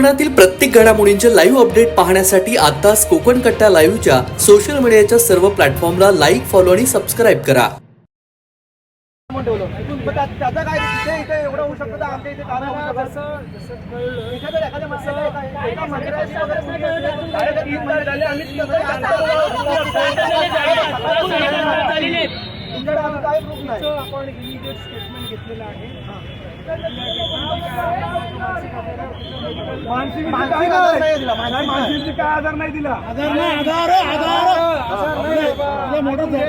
कोकणातील प्रत्येक घडामोडींचे लाईव्ह अपडेट पाहण्यासाठी आताच कोकण कट्टा लाईव्हच्या सोशल मीडियाच्या सर्व प्लॅटफॉर्मला लाईक फॉलो आणि सबस्क्राईब करा त्याचा काय इथे एवढं होऊ शकतं आमच्या इथे तुमच्याकडे आम्ही काय प्रूफ नाही. आपण इमिडिएट स्टेटमेंट घेतलेलं आहे मानसिक मानसिक काय आधार नाही दिला आधार नाही, आधार, आधार. मोठं तुम्ही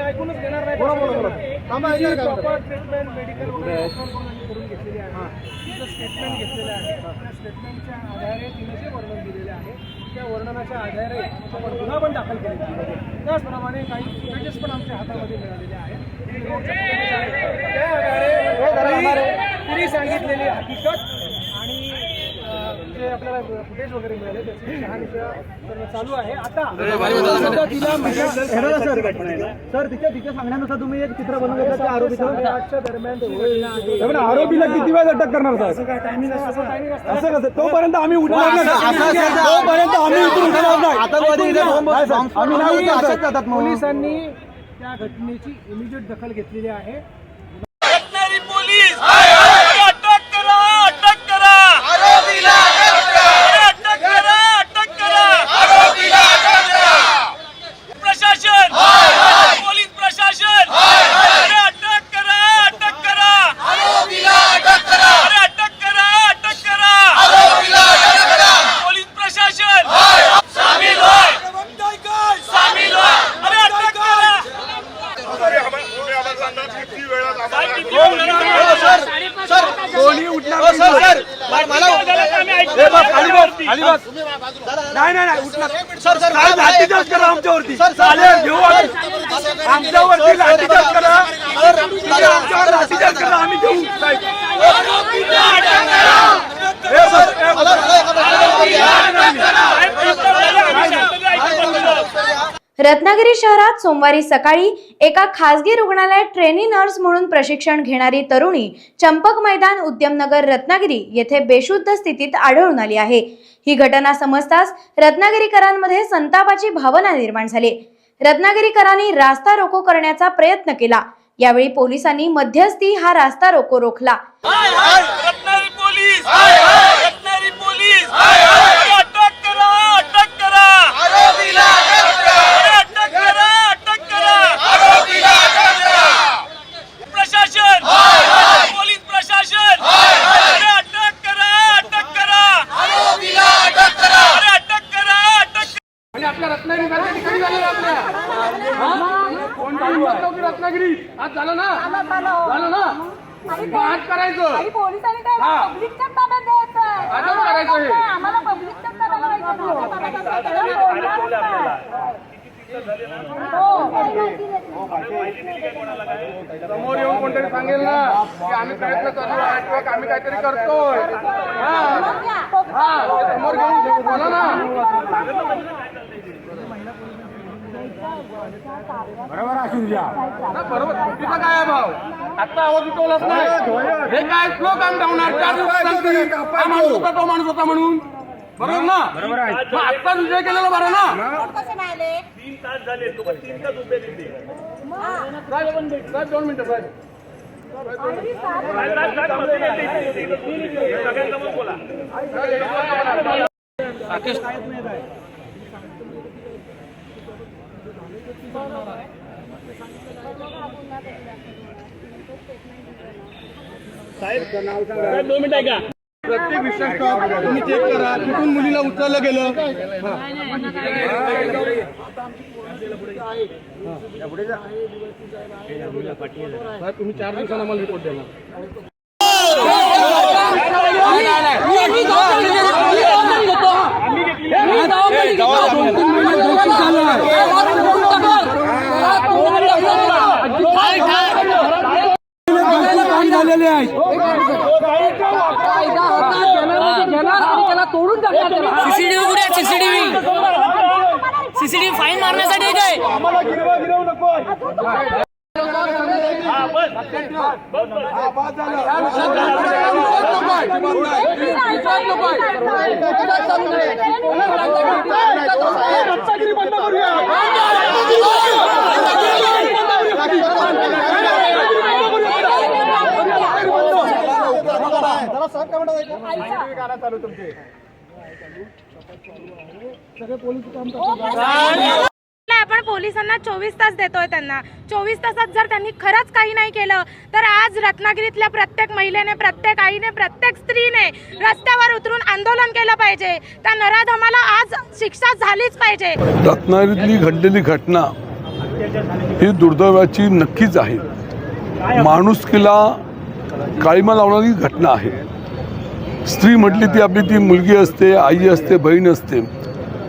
ऐकूनच घेणार नाही. प्रॉपर ट्रीटमेंट मेडिकल करून घेतलेली आहे. स्टेटमेंट घेतलेलं आहे त्या स्टेटमेंटच्या आधारे तिने जे वर्णन त्या वर्णनाच्या आधारे त्याच्यावर गुन्हा पण दाखल केले आहे. त्याचप्रमाणे काही फुटेजेस पण आमच्या हातामध्ये मिळालेले आहेत. त्या आधारे सांगितलेली हकीकत जे आपल्याला फुटेज वगैरे मिळाले त्याची शहानिशा करणं चालू आहे. आता सुद्धा तिला म्हणजे बघा, सर सर तिच्या तिच्या सांगण्यानुसार तुम्ही एक चित्र त्या आरोपीचं. आजच्या दरम्यान. आरोपीला किती वेळ अटक करणार साहेब असं काय टायमिंग असतं? टायमिंग असतं. असं कसं? तोपर्यंत आम्ही उठणार नाही. तोपर्यंत आम्ही उठणार नाही. आम्ही नाही. पोलिसांनी त्या घटनेची इमिजिएट दखल घेतलेली आहे रत्नागिरी पोलीस अटक करा अटक करा आरोपीला अटक करा अटक करा प्रशासन पोलीस प्रशासन अरे अटक करा अटक करा आरोपीला अटक करा अरे अटक करा अटक करा पोलीस प्रशासन सामील व्हा सामील व्हा अरे अटक करा साहेब, किती वेळ लागणार? कोणी उठणार हो, सर सर मला हे बघ, खाली बस, खाली बस. नाही नाही नाही उठणार सर सर काय लाठीचार्ज करा आमच्यावरती सर, सर, चालेल, घेऊ आम्ही. आमच्यावरती लाठीचार्ज करा तुम्ही आमच्यावर लाठीचार्ज करा आम्ही घेऊ साहेब. हे बघ, हे बघ. रत्नागिरी शहरात सोमवारी सकाळी एका खासगी रुग्णालयात ट्रेनी नर्स म्हणून प्रशिक्षण घेणारी तरुणी चंपक मैदान उद्यमनगर रत्नागिरी येथे बेशुद्ध स्थितीत आढळून आली आहे ही घटना समजताच रत्नागिरीकरांमध्ये संतापाची भावना निर्माण झाली. रत्नागिरीकरांनी रास्ता रोको करण्याचा प्रयत्न केला. यावेळी पोलिसांनी मध्यस्थी हा रास्ता रोको रोखला रत्नागिरी पोलीस रत्नागिरी पोलीस अरे अटक करा अटक करा आरोपीला अटक करा अटक करा प्रशासन पोलीस प्रशासन अरे अटक करा अटक करा आरोपीला अटक करा अरे अटक करा अटक करा आणि आपल्या कधी झालं आपल्या हा? रत्नागिरी आज झालं ना झालं ना मग आज करायचं पोलिसांनी काय हा. पब्लिकच्या ताब्यात द्यायचं आजच करायचं हे. आम्हाला पब्लिकच्या ताब्यात द्यायचं माझ्या ताब्यात द्यायचं. त्याला बोलणारच नाही. हो. समोर येऊन कोणतरी सांगेल ना की आम्ही प्रयत्न चालू आहे किंवा आम्ही काहीतरी करतोय हा हा ते समोर घेऊन बोला ना बरोबर असू द्या बरोबर. चुकीचा काय भाव आता आवाज उठवलाच नाही. हे काय चार दिवस सांगतील. हा माणूस होता तो माणूस होता म्हणून. बरोबर ना? बरोबर आहे. मग आत्ताच विजय केलेला बरं ना? कसे नाही आले? साहेब साहेब, दोन मिनिटं साहेब प्रत्येक विषय स्टॉप तुम्ही चेक करा. कुठून मुलीला उचललं गेलं. साहेब, तुम्ही चार दिवसांना मला रिपोर्ट देणार झालेले आहेत. सीसीटीव्ही कुठे आहे सीसीटीव्ही. सीसीटीव्ही फाईन मारण्यासाठी काय आम्हाला गिरवा गिरवू नको हा, बाद झालं. ह्या विषयात नको आहे. विषयात नको आहे. रत्नागिरी बंद करूया जरा सहन करा म्हणा चालू तुमचे. नाही, आपण पोलिसांना चोवीस तास देतोय त्यांना. चोवीस तासात जर त्यांनी खरंच काही नाही केलं तर आज रत्नागिरीतल्या प्रत्येक महिलेने प्रत्येक आईने प्रत्येक स्त्रीने रस्त्यावर उतरून आंदोलन केलं पाहिजे. त्या नराधमाला आज शिक्षा झालीच पाहिजे. रत्नागिरीतली घडलेली घटना ही दुर्दैवाची नक्कीच आहे. माणुसकीला काळीमा लावणारी घटना आहे. स्त्री म्हटली ती आपली ती मुलगी असते आई असते बहीण असते.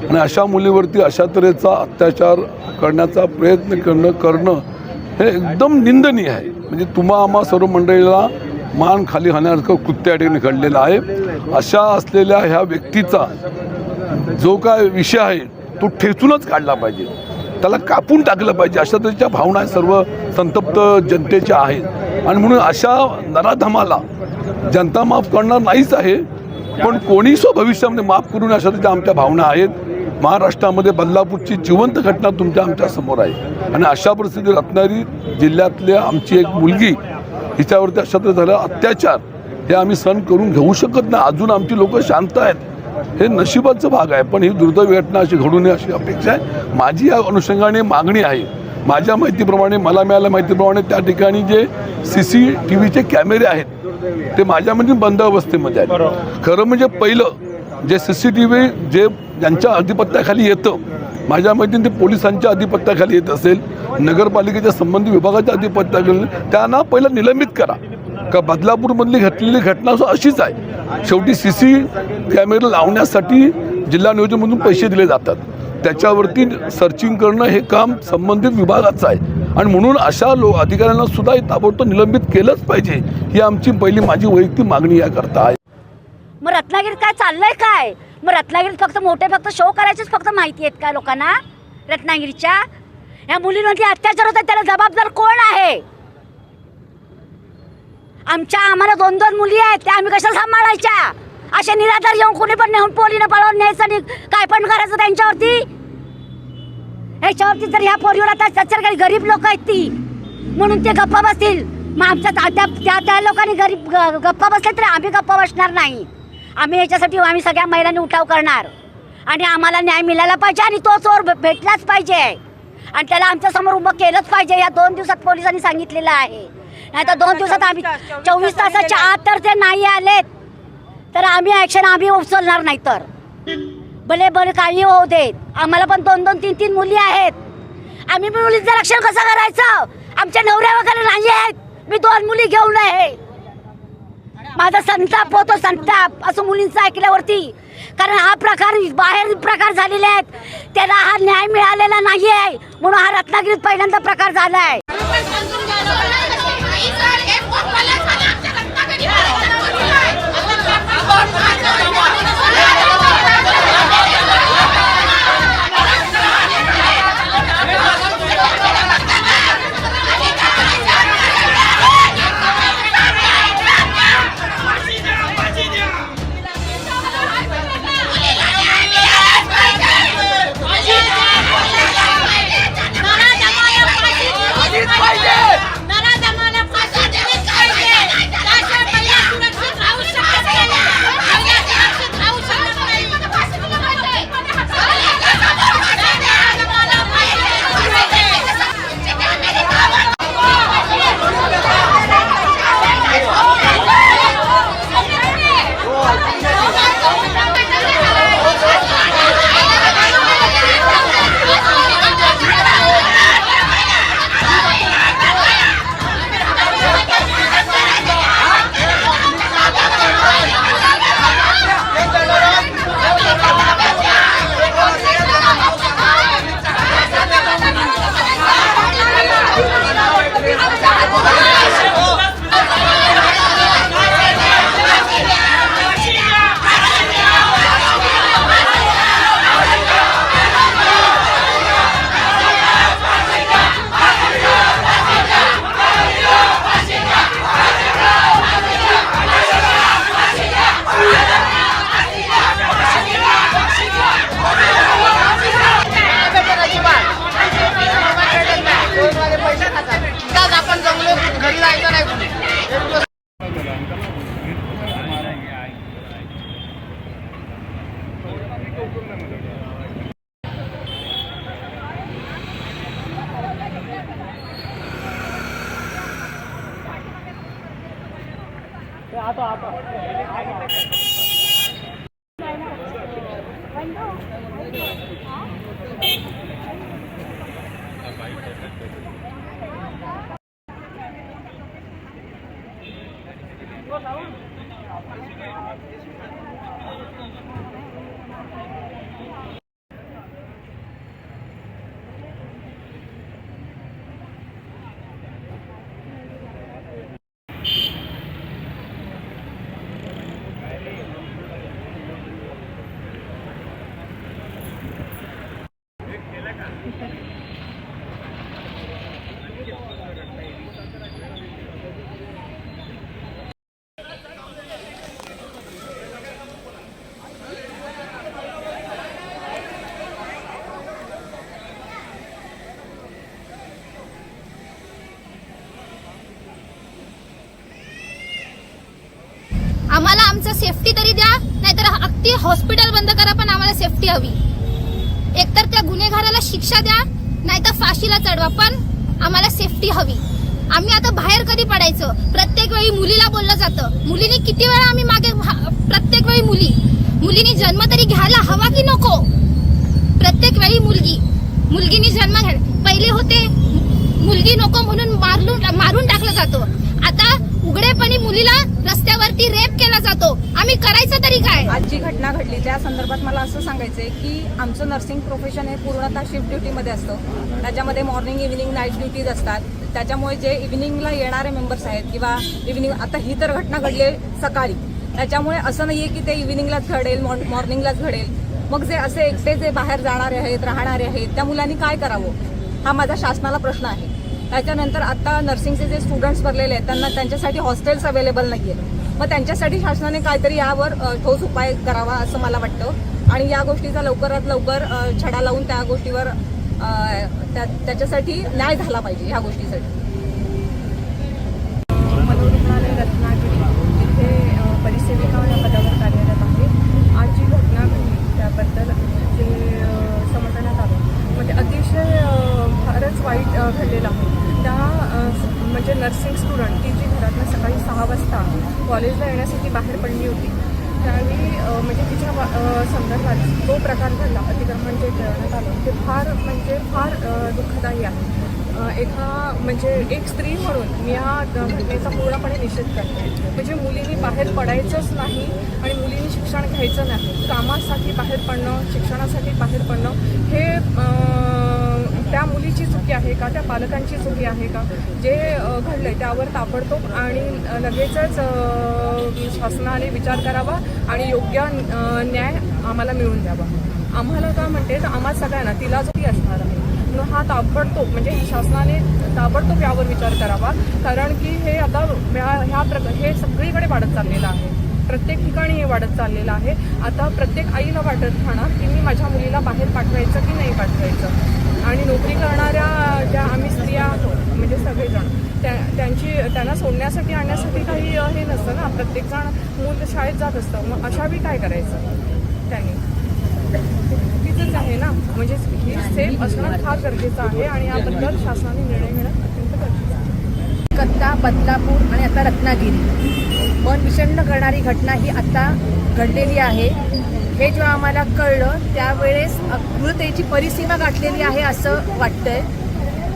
आणि अशा मुलीवरती अशा तऱ्हेचा अत्याचार करण्याचा प्रयत्न करणं करणं हे एकदम निंदनीय आहे. म्हणजे तुम्हा आम्हा सर्व मंडळीला मान खाली हाण्यासारखं कृत्य ठिकाणी घडलेलं आहे. अशा असलेल्या ह्या व्यक्तीचा जो काय विषय आहे तो ठेचूनच काढला पाहिजे. त्याला कापून टाकलं पाहिजे. अशा तऱ्हेच्या भावना सर्व संतप्त जनतेच्या आहेत. आणि म्हणून अशा नराधमाला जनता माफ करणार नाहीच आहे पण कोणी स्व भविष्यामध्ये माफ करून अशा त्या आमच्या भावना आहेत. महाराष्ट्रामध्ये बदलापूरची जिवंत घटना तुमच्या आमच्यासमोर आहे. आणि अशा परिस्थितीत रत्नागिरी जिल्ह्यातल्या आमची एक मुलगी हिच्यावरती अशा तर झालं अत्याचार हे आम्ही सहन करून घेऊ शकत नाही. अजून आमची लोक शांत आहेत. हे नशिबाचं भाग आहे पण ही दुर्दैवी घटना अशी घडू नये अशी अपेक्षा आहे. माझी या अनुषंगाने मागणी आहे माझ्या माहितीप्रमाणे मला मिळाल्या माहितीप्रमाणे त्या ठिकाणी जे सी सी टी व्हीचे कॅमेरे आहेत ते माझ्या म्हणजे बंद अवस्थेमध्ये आहेत. खरं म्हणजे पहिलं जे C C T V J ज्यांच्या अधिपत्याखाली येतं माझ्या माहितीने ते पोलिसांच्या अधिपत्याखाली येत असेल नगरपालिकेच्या संबंधित विभागाच्या अधिपत्याखाली त्यांना पहिलं निलंबित करा. का बदलापूरमधली घडलेली घटना असं अशीच आहे. शेवटी सी सी कॅमेरे लावण्यासाठी जिल्हा नियोजनमधून पैसे दिले जातात. त्याच्यावरती सर्चिंग करणं हे काम संबंधित विभागाचं आहे. आणि म्हणून अशा लो अधिकाऱ्यांना सुद्धा ताबडतोब निलंबित केलंच पाहिजे ही आमची पहिली माझी वैयक्तिक मागणी याकरता आहे. मग रत्नागिरीत काय चाललंय काय? मग रत्नागिरीत फक्त मोठे फक्त शो करायचेच फक्त माहिती आहेत का लोकांना? रत्नागिरीच्या? या मुलींवरती अत्याचार होतात त्याला जबाबदार कोण आहे? आमच्या आम्हाला दोन दोन मुली आहेत त्या आम्ही कशाला सांभाळायच्या? असे निराधार येऊन कोणी पण नेऊन पोलीनं पळवून न्यायचं आणि काय पण करायचं त्यांच्यावरती? ह्याच्यावरती जर ह्या पोरीवर आता गरीब लोक आहेत ती. म्हणून ते गप्पा बसतील. मग आमच्या त्या- त्या त्या लोकांनी गरीब गप्पा बसले तरी आम्ही गप्पा बसणार नाही. आम्ही याच्यासाठी आम्ही सगळ्या महिलांनी उठाव करणार. आणि आम्हाला न्याय मिळाला पाहिजे आणि तो चोर भेटलाच पाहिजे. आणि त्याला आमच्यासमोर उभं केलंच पाहिजे. या दोन दिवसात पोलिसांनी सांगितलेलं आहे. नाही तर दोन दिवसात आम्ही चोवीस तासाच्या आत तर ते नाही आलेत. तर आम्ही ॲक्शन आम्ही उचलणार नाही तर भले भले काही होऊ देत. आम्हाला पण दोन दोन तीन तीन मुली आहेत. आम्ही मुलीचं रक्षण कसं करायचं? आमच्या नवऱ्या वगैरे नाही आहेत. मी दोन मुली घेऊन आहे. माझा संताप होतो संताप असं मुलींचं ऐकल्यावरती. कारण हा प्रकार बाहेर प्रकार झालेले आहेत. त्याला हा न्याय मिळालेला नाही आहे म्हणून हा रत्नागिरीत पहिल्यांदा प्रकार झाला आहे इतकं उचलून आमचं सेफ्टी तरी द्या नाहीतर अगदी हॉस्पिटल बंद करा पण आम्हाला सेफ्टी हवी. एकतर त्या गुन्हेगाराला शिक्षा द्या नाहीतर फाशीला चढवा पण आम्हाला सेफ्टी हवी. आम्ही आता बाहेर कधी पडायचं? प्रत्येक वेळी मुलीला बोललं जातं. मुलीने किती वेळा आम्ही मागे प्रत्येक वेळी मुली. मुलीने जन्म तरी घ्यायला हवा की नको? प्रत्येक वेळी मुलगी. मुलगीनी जन्म घ्या. पहिले होते मुलगी नको म्हणून मारून मारून टाकलं जातो. आता उघडेपणी मुलीला रस्त्यावरती रेप केला जातो. आम्ही करायचं तरी काय? आज जी घटना घडली त्या संदर्भात मला असं सांगायचंय की आमचं नर्सिंग प्रोफेशन हे पूर्णतः शिफ्ट ड्युटीमध्ये असतं. त्याच्यामध्ये मॉर्निंग इव्हिनिंग नाईट ड्युटीज असतात. त्याच्यामुळे जे इव्हिनिंगला येणारे मेंबर्स आहेत किंवा इव्हिनिंग आता ही तर घटना घडली आहे सकाळी. त्याच्यामुळे असं नाहीये की ते इव्हिनिंगलाच घडेल मॉर्निंगलाच घडेल. मग जे असे एकटे जे बाहेर जाणारे आहेत राहणारे आहेत त्या मुलांनी काय करावं? हा माझा शासनाला प्रश्न आहे. त्याच्यानंतर आता नर्सिंगचे जे स्टुडंट्स भरलेले आहेत त्यांना त्यांच्यासाठी हॉस्टेल्स अवेलेबल नाही आहेत मग त्यांच्यासाठी शासनाने काहीतरी यावर ठोस उपाय करावा असं मला वाटतं. आणि या गोष्टीचा लवकरात लवकर छडा लावून त्या गोष्टीवर त्या- त्याच्यासाठी न्याय झाला पाहिजे ह्या गोष्टीसाठी मनोरुग्णालय रत्नागिरी इथे परिसेविका या पदावर कार्यरत आहे आज जी घटना घडली त्याबद्दल जे समजण्यात आलं म्हणजे अतिशय फारच घडलेलं आहे. त्या म्हणजे नर्सिंग स्टुडंट ती जी घरातनं सकाळी सहा वाजता कॉलेजला येण्यासाठी बाहेर पडली होती त्यावेळी म्हणजे तिच्या संदर्भात तो प्रकार घडला अतिक्रमण जे करण्यात आलं ते फार म्हणजे फार दुःखदायी आहे. एका म्हणजे एक स्त्री म्हणून मी या घटनेचा पूर्णपणे निषेध करते. म्हणजे मुलींनी बाहेर पडायचंच नाही आणि मुलींनी शिक्षण घ्यायचं नाही. कामासाठी बाहेर पडणं शिक्षणासाठी बाहेर पडणं हे त्या मुलीची चुकी आहे का? त्या पालकांची चुकी आहे का? जे घडलंय त्यावर ताबडतोब आणि लगेचच शासनाने विचार करावा आणि योग्य न्याय आम्हाला मिळून द्यावा. आम्हाला का म्हणते? तर आम्हा सगळ्यांना तिला जरी असणार आहे. हा ताबडतोब म्हणजे शासनाने ताबडतोब यावर विचार करावा. कारण की हे आता ह्या ह्या प्रकार हे सगळीकडे वाढत चाललेलं आहे. प्रत्येक ठिकाणी हे वाढत चाललेलं आहे. आता प्रत्येक आईला वाटत राहणार की मी माझ्या मुलीला बाहेर पाठवायचं की नाही पाठवायचं. आणि नोकरी करणाऱ्या ज्या आम्ही स्त्रिया आहोत म्हणजे सगळेजण त्या त्यांची त्यांना सोडण्यासाठी आणण्यासाठी काही हे नसतं ना. प्रत्येकजण मूल शाळेत जात असतं. मग अशा बी काय करायचं? त्यांनी. तिथंच आहे ना. म्हणजे ही सेफ असणं फार गरजेचं आहे आणि याबद्दल शासनाने निर्णय घेणं अत्यंत गरजेचं आहे. कत्ता बदलापूर आणि आता रत्नागिरी. मन विषण्ण करणारी घटना ही आता घडलेली आहे. हे जेव्हा आम्हाला कळलं त्यावेळेस क्रूरतेची परिसीमा गाठलेली आहे असं वाटतंय.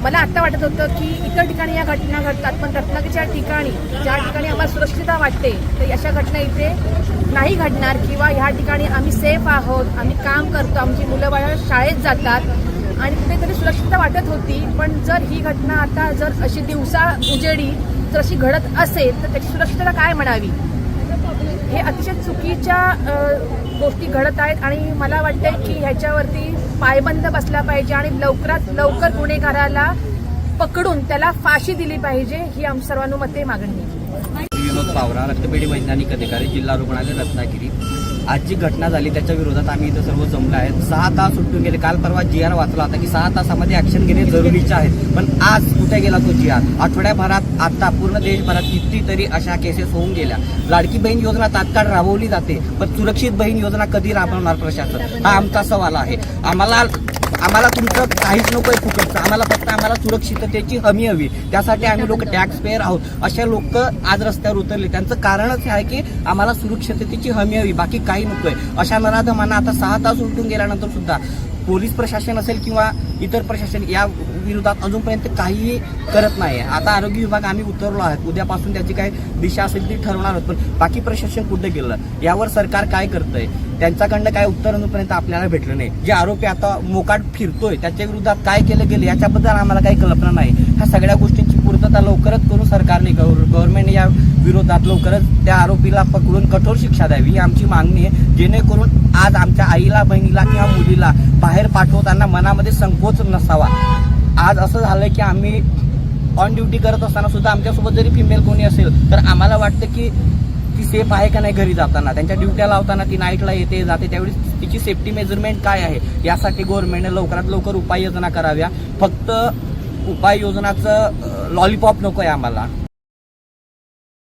मला आता वाटत होतं की इतर ठिकाणी या घटना घडतात पण रत्नागिरीच्या ठिकाणी ज्या ठिकाणी आम्हाला सुरक्षितता वाटते तर अशा घटना इथे नाही घडणार किंवा ह्या ठिकाणी आम्ही सेफ आहोत आम्ही काम करतो आमची मुलं बाळा शाळेत जातात आणि कुठेतरी सुरक्षितता वाटत होती. पण जर ही घटना आता जर अशी दिवसा उजेडी जर अशी घडत असेल तर त्याची सुरक्षितता काय म्हणावी? हे अतिशय चुकीच्या गोष्टी घडत आहेत आणि मला वाटतंय की ह्याच्यावरती पायबंद बसला पाहिजे आणि लवकरात लवकर गुन्हेगाराला पकडून त्याला फाशी दिली पाहिजे ही आम सर्वानुमते मागणी विनोद पावरा रक्तपेढी वैज्ञानिक अधिकारी जिल्हा रुग्णालय रत्नागिरी. आज जी घटना झाली त्याच्या विरोधात आम्ही इथं सर्व जमलो आहेत. सहा तास सुटून गेले. काल परवा जी आर वाचला होता की सहा तासामध्ये ऍक्शन घेणे जरुरीचे आहेत. पण आज कुठे गेला तो जी आर आठवड्याभरात आता पूर्ण देशभरात कितीतरी अशा केसेस होऊन गेल्या. लाडकी बहीण योजना तात्काळ राबवली जाते पण सुरक्षित बहीण योजना कधी राबवणार प्रशासन? हा आमचा सवाल आहे. आम्हाला आम्हाला तुमचं काहीच नको आहे फुकटचं. आम्हाला फक्त आम्हाला सुरक्षिततेची हमी हवी. त्यासाठी आम्ही लोक टॅक्स पेअर आहोत. अशा लोक आज रस्त्यावर उतरले. त्यांचं कारणच हे आहे की आम्हाला सुरक्षिततेची हमी हवी. बाकी काही नको आहे अशा नराधमांना आता सहा तास उलटून गेल्यानंतर सुद्धा पोलीस प्रशासन असेल किंवा इतर प्रशासन या विरोधात अजूनपर्यंत काहीही करत नाही. आता आरोग्य विभाग आम्ही उतरलो आहोत. उद्यापासून त्याची काय दिशा असेल ती ठरवणार आहोत. पण बाकी प्रशासन कुठे गेलं? यावर सरकार काय करतंय? त्यांच्याकडनं काय उत्तर अजूनपर्यंत आपल्याला भेटलं नाही. जे आरोपी आता मोकाट फिरतोय त्याच्या विरोधात काय केलं गेलं याच्याबद्दल आम्हाला काही कल्पना नाही. ह्या सगळ्या गोष्टींची पूर्तता लवकरच करून सरकारने गव्हर्नमेंटने या विरोधात लवकरच त्या आरोपीला पकडून कठोर शिक्षा द्यावी. ही आमची मागणी आहे जेणेकरून आज आमच्या आईला बहिणीला किंवा मुलीला बाहेर पाठवताना मनामध्ये संकोच नसावा. आज असं झालं की आम्ही ऑन ड्युटी करत असताना सुद्धा आमच्यासोबत जरी फिमेल कोणी असेल तर आम्हाला वाटतं की ती सेफ आहे का नाही घरी जाताना? त्यांच्या ड्युट्या लावताना ती नाईटला येते जाते त्यावेळी तिची सेफ्टी मेजरमेंट काय आहे? यासाठी गव्हर्नमेंटने लवकरात लवकर उपाययोजना कराव्या. फक्त उपाययोजनाचं लॉलीपॉप नको आहे आम्हाला.